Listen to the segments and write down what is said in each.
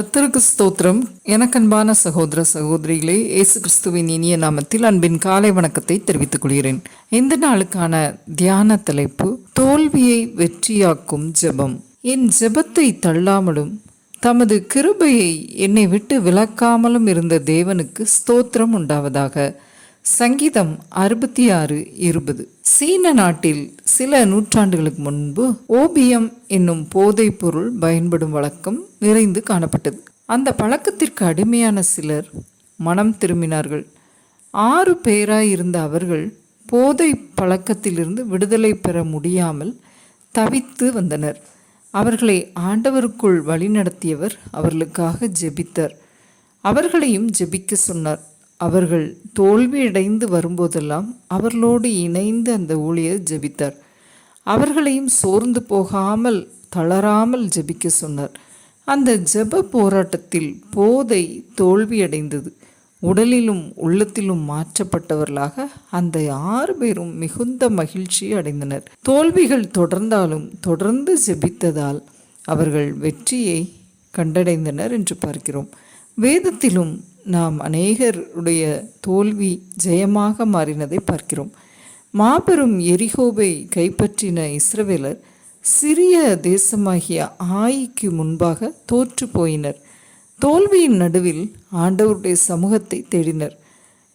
கர்த்தருக்கு ஸ்தோத்திரம். எனக்கன்பான சகோதர சகோதரிகளே இயேசு கிறிஸ்துவின் இனிய நாமத்தில் அன்பின் காலை வணக்கத்தை தெரிவித்துக் கொள்கிறேன். இந்த நாளுக்கான தியான தலைப்பு தோல்வியை வெற்றியாக்கும் ஜெபம். என் ஜெபத்தை தள்ளாமலும் தமது கிருபையை என்னை விட்டு விலக்காமலும் இருந்த தேவனுக்கு ஸ்தோத்திரம் உண்டாவதாக. சங்கீதம் அறுபத்தி ஆறு இருபது. சீன நாட்டில் சில நூற்றாண்டுகளுக்கு முன்பு ஓபியம் என்னும் போதைப் பொருள் பயன்படும் வழக்கம் நிறைந்து காணப்பட்டது. அந்த பழக்கத்திற்கு அடிமையான சிலர் மனம் திரும்பினார்கள். ஆறு பேராய் இருந்த அவர்கள் போதை பழக்கத்திலிருந்து விடுதலை பெற முடியாமல் தவித்து வந்தனர். அவர்களை ஆண்டவருக்குள் வழிநடத்தியவர் அவர்களுக்காக ஜெபித்தார். அவர்களையும் ஜெபிக்க சொன்னார். அவர்கள் தோல்வியடைந்து வரும்போதெல்லாம் அவர்களோடு இணைந்து அந்த ஊழியர் ஜெபித்தார். அவர்களையும் சோர்ந்து போகாமல் தளராமல் ஜெபிக்க சொன்னார். அந்த ஜெப போராட்டத்தில் போதை தோல்வியடைந்தது. உடலிலும் உள்ளத்திலும் மாற்றப்பட்டவர்களாக அந்த ஆறு பேரும் மிகுந்த மகிழ்ச்சி அடைந்தனர். தோல்விகள் தொடர்ந்தாலும் தொடர்ந்து ஜெபித்ததால் அவர்கள் வெற்றியை கண்டடைந்தனர் என்று பார்க்கிறோம். வேதத்திலும் நாம் அநேகருடைய தோல்வி ஜெயமாக மாறினதை பார்க்கிறோம். மாபெரும் எரிகோவை கைப்பற்றின இஸ்ரவேலர் சிறிய தேசமாகிய ஆயிக்கு முன்பாக தோற்று போயினர். தோல்வியின் நடுவில் ஆண்டவருடைய சமூகத்தை தேடினர்.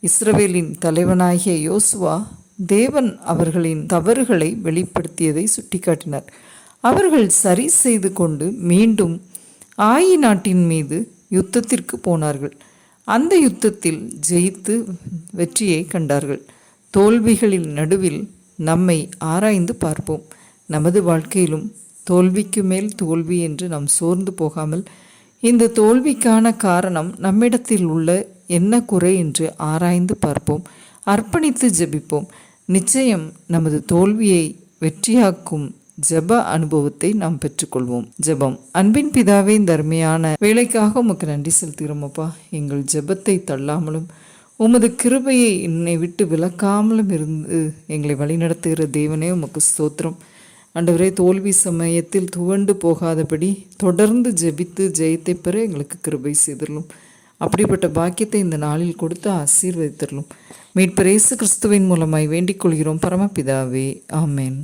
இஸ்ரவேலின் தலைவனாகிய யோசுவா தேவன் அவர்களின் தவறுகளை வெளிப்படுத்தியதை சுட்டிக்காட்டினார். அவர்கள் சரி செய்து கொண்டு மீண்டும் ஆயி நாட்டின் மீது யுத்தத்திற்கு போனார்கள். அந்த யுத்தத்தில் ஜெயித்து வெற்றியை கண்டார்கள். தோல்விகளின் நடுவில் நம்மை ஆராய்ந்து பார்ப்போம். நமது வாழ்க்கையிலும் தோல்விக்கு மேல் தோல்வி என்று நாம் சோர்ந்து போகாமல் இந்த தோல்விக்கான காரணம் நம்மிடத்தில் உள்ள என்ன குறை என்று ஆராய்ந்து பார்ப்போம். அர்ப்பணித்து ஜெபிப்போம். நிச்சயம் நமது தோல்வியை வெற்றியாக்கும் ஜப அனுபவத்தை நாம் பெற்றுக்கொள்வோம். ஜெபம். அன்பின் பிதாவே இந்த அருமையான வேலைக்காக உமக்கு நன்றி செலுத்துகிறோமப்பா எங்கள் ஜெபத்தை தள்ளாமலும் உமது கிருபையை என்னை விட்டு விலக்காமலும் இருந்து எங்களை வழிநடத்துகிற தேவனே உமக்கு ஸ்தோத்திரம். ஆண்டவரே தோல்வி சமயத்தில் துவண்டு போகாதபடி தொடர்ந்து ஜெபித்து ஜெயத்தை பெற எங்களுக்கு கிருபை செய்திடலும். அப்படிப்பட்ட பாக்கியத்தை இந்த நாளில் கொடுத்து ஆசீர்வதித்திடலும். மீட்பு இயேசு கிறிஸ்துவின் மூலமாய் வேண்டிக் கொள்கிறோம். பரமபிதாவே ஆமேன்.